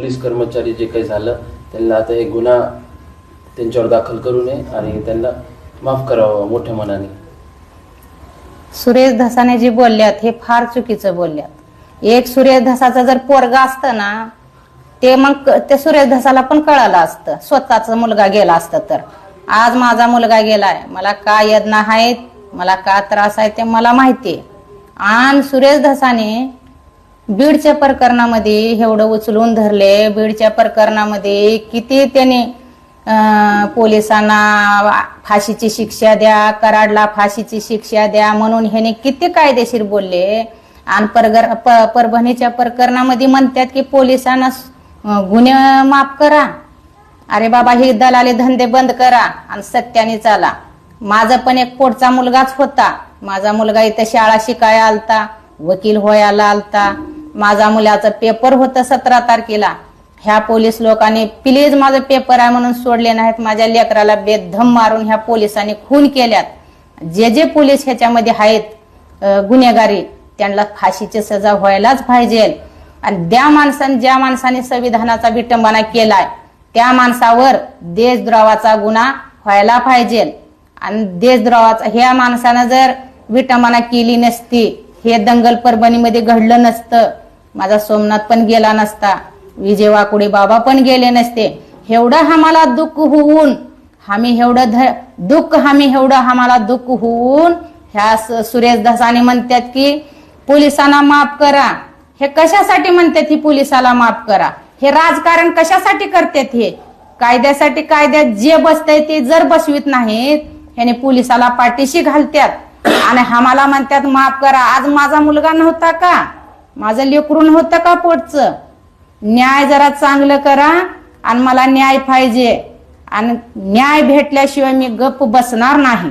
Police कर्मचारी जे काही झालं त्यांना आता एक गुन्हा त्यांच्यावर दाखल करू नये आणि त्यांना माफ करावं मोठ्या मनाने. सुरेश धसाने जे बोलल्यात हे फार चुकीचं बोलल्यात. एक सुरेश धसाचं जर पोरगा असतं ना ते मग ते सुरेश धसाला पण कळालं असतं. स्वतःचा मुलगा गेला असतं तर. आज माझा मुलगा गेलाय. मला का यज्ञ आहेत मला का त्रास आहे ते मला माहितीये. आणि सुरेश धसाने बीडच्या प्रकरणामध्ये एवढं उचलून धरले. बीडच्या प्रकरणामध्ये किती त्याने पोलिसांना फाशीची शिक्षा द्या कराडला फाशीची शिक्षा द्या म्हणून ह्याने किती कायदेशीर बोलले. आणि परगर प- परभणीच्या प्रकरणामध्ये म्हणतात की पोलिसांना गुन्हे माफ करा. अरे बाबा हे दलाली धंदे बंद करा आणि सत्याने चाला. माझा पण एक पोटचा मुलगाच होता. माझा मुलगा इथं शाळा शिकायला आलता वकील व्हायला आलता. माझा मुलाचा पेपर होता सतरा तारखेला. ह्या पोलीस लोकांनी प्लीज माझं पेपर आहे म्हणून सोडले नाहीत. माझ्या लेकराला बेधम मारून ह्या पोलिसांनी खून केल्यात. जे जे पोलीस ह्याच्यामध्ये आहेत गुन्हेगारी त्यांना फाशीची सजा व्हायलाच पाहिजे. आणि त्या माणसाने ज्या माणसाने संविधानाचा विटंबना केलाय त्या माणसावर देशद्रोहाचा गुन्हा व्हायला पाहिजे. आणि देशद्रोहाचा ह्या माणसानं जर विटंबना केली नसती हे दंगल परभणीमध्ये घडलं नसतं. माझा सोमनाथ पण गेला नसता. विजय वाकुडे बाबा पण गेले नसते. एवढं आम्हाला दुःख होऊन आम्ही एवढं ध- दुःख आम्ही एवढं आम्हाला दुःख होऊन ह्या स- सुरेश धसाने म्हणतात की पोलिसांना माफ करा. हे कशासाठी म्हणतात ही पोलिसाला माफ करा? हे राजकारण कशासाठी करतात हे कायद्यासाठी कायद्यात जे बसतंय ते जर बसवीत नाहीत ह्याने पोलिसाला पाठीशी घालतात आणि आम्हाला म्हणतात माफ करा आज माझा मुलगा नव्हता का? माझं लेकरू नव्हतं का पोटचं? न्याय जरा चांगलं करा आणि मला न्याय पाहिजे. आणि न्याय भेटल्याशिवाय मी गप्प बसणार नाही.